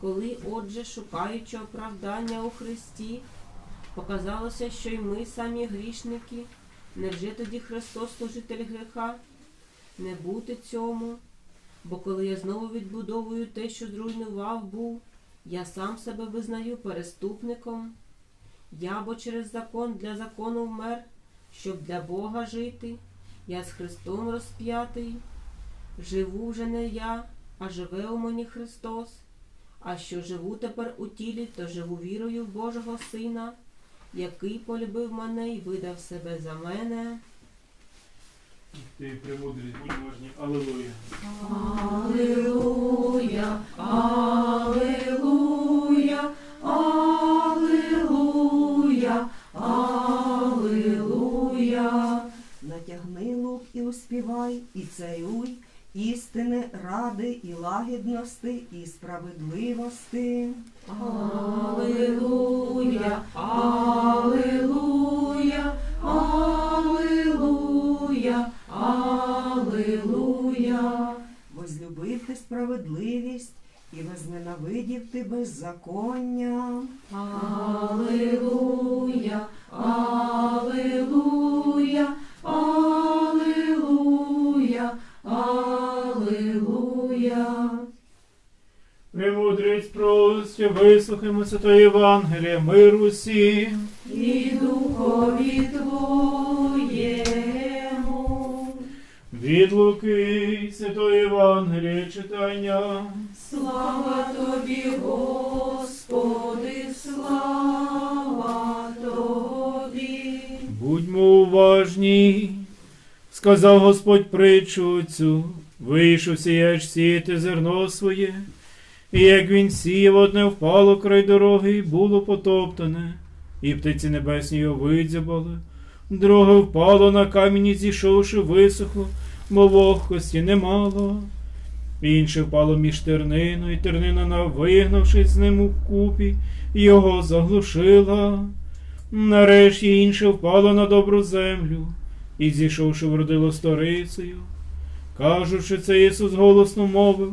Коли, отже, шукаючи оправдання у Христі, показалося, що й ми самі грішники, невже тоді Христос служитель гріха? Не бути цьому, бо коли я знову відбудовую те, що зруйнував був, я сам себе визнаю переступником. Я бо через закон для закону вмер, щоб для Бога жити, я з Христом розп'ятий. Живу вже не я, а живе у мені Христос. А що живу тепер у тілі, то живу вірою в Божого Сина, який полюбив мене і видав себе за мене. Ти премудрість, будь уважні. Аллилуйя. Аллилуйя, Аллилуйя, ради, і лагідності, і справедливості. Аллилуйя, Аллилуйя, Аллилуйя, Аллилуйя. Возлюбив ти справедливість і возненавидів ти беззаконня. Аллилуйя, Аллилуйя, Аллилуйя, прості, вислухаймо Святої Євангелія, мир усім. І духові твоєму. Від Луки Святої Євангелія читання. Слава тобі, Господи, слава тобі. Будьмо уважні, сказав Господь притчу цю, вийшов сіяч сіяти зерно своє, і як він сіяв, одне впало край дороги, і було потоптане, і птиці небесні його видзябали. Друге впало на камінь, зійшовши, висохло, бо вогкості немало. Інше впало між тернину, і тернина, на- вигнавшись з ним у купі, його заглушила. Нарешті інше впало на добру землю, і зійшовши вродило сторицею. Кажучи це, Ісус голосно мовив,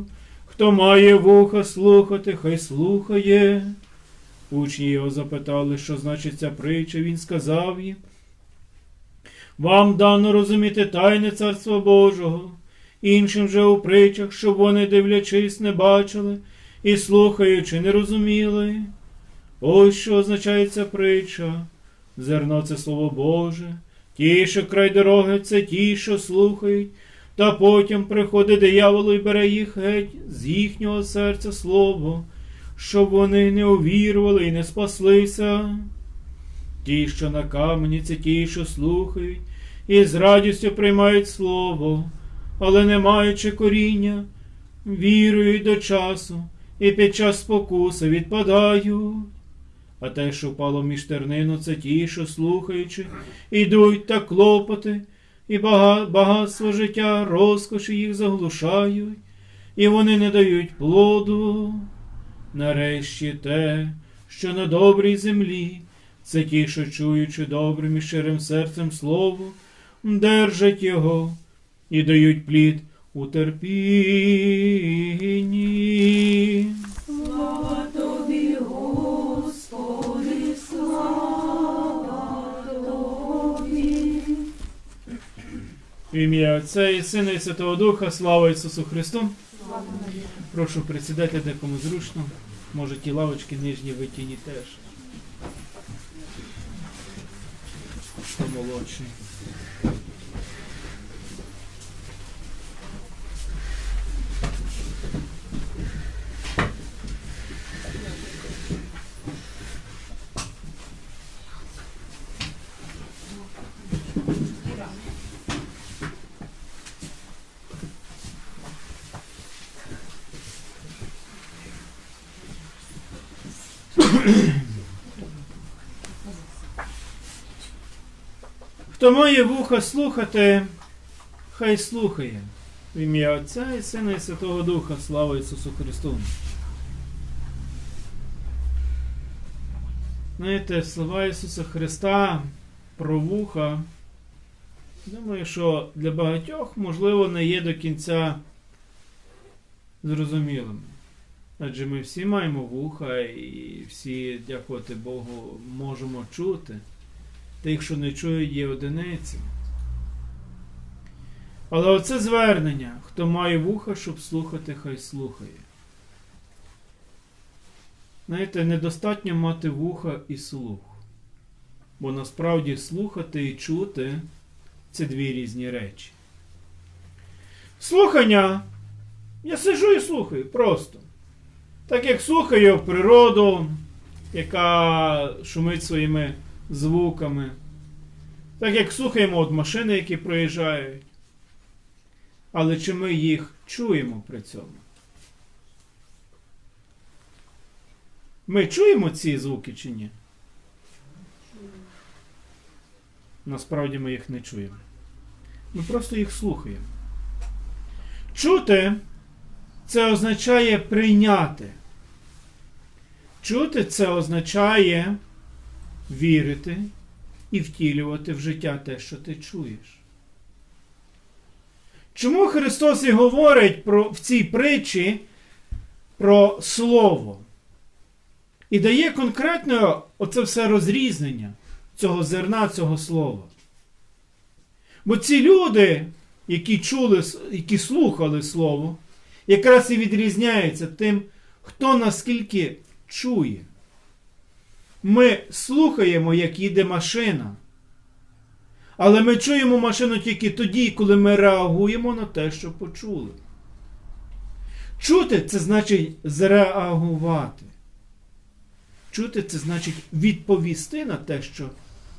хто має вуха слухати, хай слухає. Учні його запитали, що значить ця притча, він сказав їм. Вам дано розуміти тайне Царства Божого, іншим же у притчах, щоб вони, дивлячись, не бачили, і слухаючи, не розуміли. Ось що означає ця притча. Зерно це слово Боже, ті, що край дороги, це ті, що слухають, та потім приходить диявол і бере їх геть з їхнього серця слово, щоб вони не увірували і не спаслися. Ті, що на камені, це ті, що слухають, і з радістю приймають слово, але не маючи коріння, вірують до часу і під час спокуси відпадають. А те, що впало між тернину, це ті, що слухаючи, ідуть та клопоти, і багатство життя, розкоші їх заглушають, і вони не дають плоду. Нарешті те, що на добрій землі, це ті, що чуючи добрим і щирим серцем слово, держать його і дають плід у терпінні. В ім'я Отця і Сина і Святого Духа, слава Ісусу Христу. Прошу присідати, де кому зручно. Може, ті лавочки нижні витягні теж. Помолодші. Хто має вуха слухати, хай слухає. В ім'я Отця і Сина і Святого Духа, слава Ісусу Христу. Знаєте, слова Ісуса Христа про вуха. Думаю, що для багатьох, можливо, не є до кінця зрозумілими. Адже ми всі маємо вуха і всі, дякувати Богу, можемо чути. Тих, що не чують, є одиниці. Але оце звернення, хто має вуха, щоб слухати, хай слухає. Знаєте, недостатньо мати вуха і слух. Бо насправді слухати і чути це дві різні речі. Слухання. Я сижу і слухаю просто. Так як слухаю природу, яка шумить своїми звуками. Так як слухаємо от машини, які проїжджають. Але чи ми їх чуємо при цьому? Ми чуємо ці звуки чи ні? Насправді ми їх не чуємо. Ми просто їх слухаємо. Чути це означає прийняти. Чути це означає вірити і втілювати в життя те, що ти чуєш. Чому Христос і говорить про, в цій притчі про Слово? І дає конкретно оце все розрізнення цього зерна, цього слова. Бо ці люди, які чули, які слухали Слово, якраз і відрізняються тим, хто наскільки чує. Ми слухаємо, як їде машина. Але ми чуємо машину тільки тоді, коли ми реагуємо на те, що почули. Чути це значить зреагувати. Чути це значить відповісти на те, що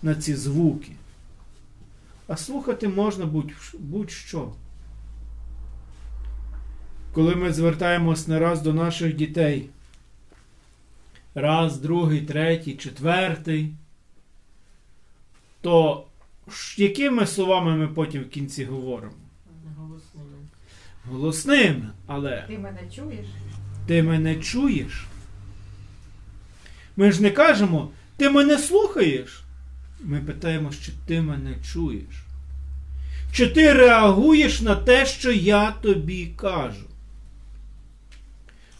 на ці звуки. А слухати можна будь- будь-що. Коли ми звертаємось не раз до наших дітей, раз, другий, третій, четвертий, то якими словами ми потім в кінці говоримо? Голосними. Голосними, але Ти мене чуєш? ти мене чуєш. Ми ж не кажемо, ти мене слухаєш. Ми питаємо, чи ти мене чуєш. Чи ти реагуєш на те, що я тобі кажу?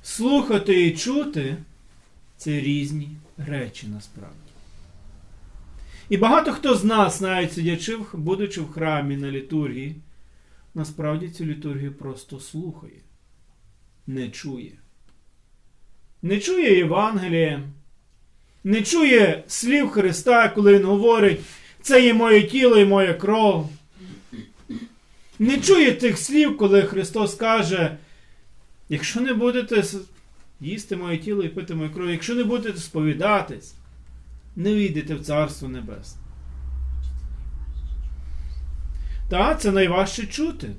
Слухати і чути це різні речі насправді. І багато хто з нас, навіть сидячи, будучи в храмі на літургії, насправді цю літургію просто слухає, не чує. Не чує Євангелія, не чує слів Христа, коли Він говорить, це є моє тіло і моя кров. Не чує тих слів, коли Христос каже, якщо не будете їсти моє тіло і пити мою кров, якщо не будете сповідатись, не війдете в Царство Небесне. Так, це найважче чути.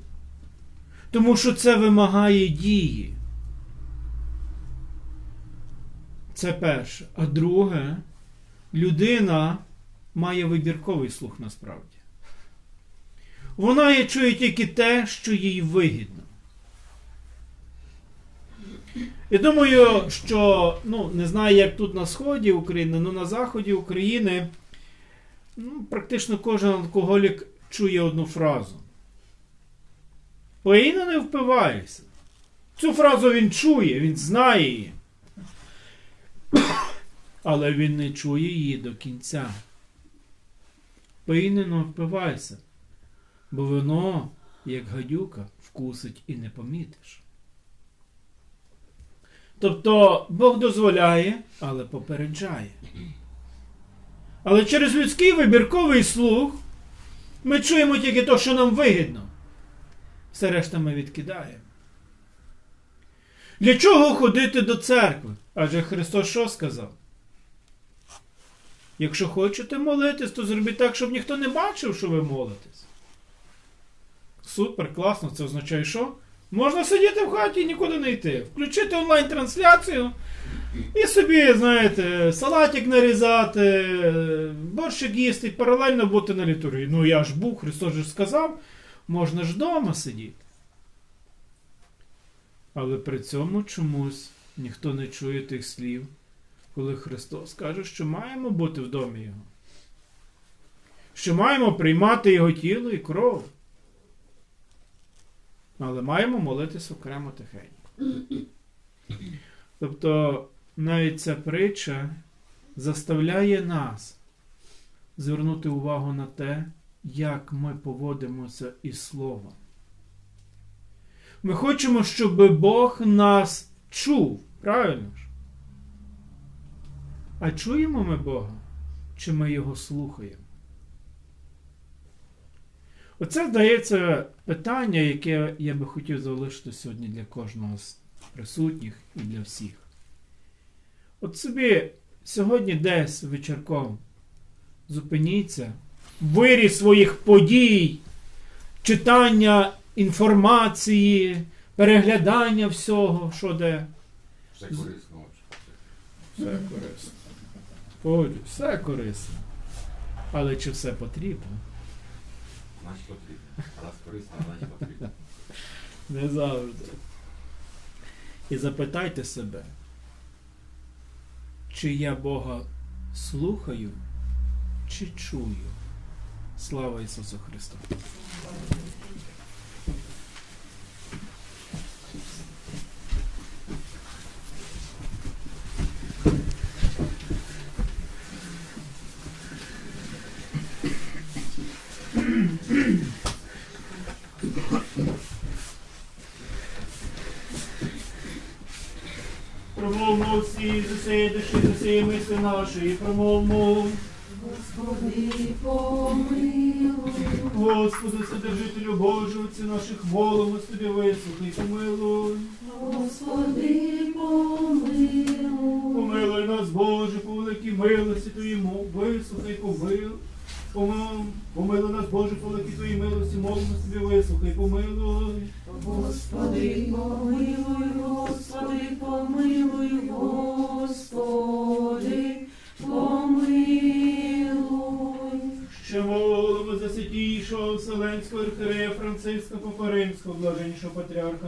Тому що це вимагає дії. Це перше. А друге, людина має вибірковий слух насправді. Вона чує тільки те, що їй вигідно. Я думаю, що ну, не знаю, як тут на сході України, але на заході України ну, практично кожен алкоголік чує одну фразу. Пийно не впивайся. Цю фразу він чує, він знає її. Але він не чує її до кінця. Пийно не впивайся, бо воно, як гадюка, вкусить і не помітиш. Тобто Бог дозволяє, але попереджає. Але через людський вибірковий слух ми чуємо тільки те, що нам вигідно. Все решта ми відкидаємо. Для чого ходити до церкви? Адже Христос що сказав? Якщо хочете молитись, то зробіть так, щоб ніхто не бачив, що ви молитесь. Супер, класно, це означає, що? Можна сидіти в хаті і нікуди не йти. Включити онлайн-трансляцію і собі, знаєте, салатик нарізати, борщик їсти паралельно бути на літургії. Ну я ж був, Христос же сказав, можна ж вдома сидіти. Але при цьому чомусь ніхто не чує тих слів, коли Христос каже, що маємо бути в домі Його. Що маємо приймати Його тіло і кров. Але маємо молитися окремо тихенько. Тобто навіть ця притча заставляє нас звернути увагу на те, як ми поводимося із Словом. Ми хочемо, щоб Бог нас чув, правильно ж? А чуємо ми Бога, чи ми Його слухаємо? Оце здається питання, яке я би хотів залишити сьогодні для кожного з присутніх і для всіх. От собі сьогодні десь вечірком зупиніться, вирі своїх подій, читання інформації, переглядання всього, що де. Все корисно. Все корисно. Все корисно. Але чи все потрібно? Значить потрібно. Раз корисно, значить потрібно. Не завжди. І запитайте себе, чи я Бога слухаю, чи чую. Слава Ісусу Христу! Промовмо всі за сеє душі, за сеє мисли наші, промовмо. Господи, помилуй. Господи, Вседержителю Божий, отці наших молимо тобі вислухай, помилуй. Господи, помилуй. Помилуй нас, Боже, по великій милості Твоєму, вислухай, помилуй. Помилуй, помилуй нас, Боже, по Твоїй милості, молимо тобі вислухай, помилуй. Господи, помилуй, Господи, помилуй, Господи, помилуй. Ще молимо за святійшого Вселенського архиерея Франциска Попаримського, блаженнішого патріарха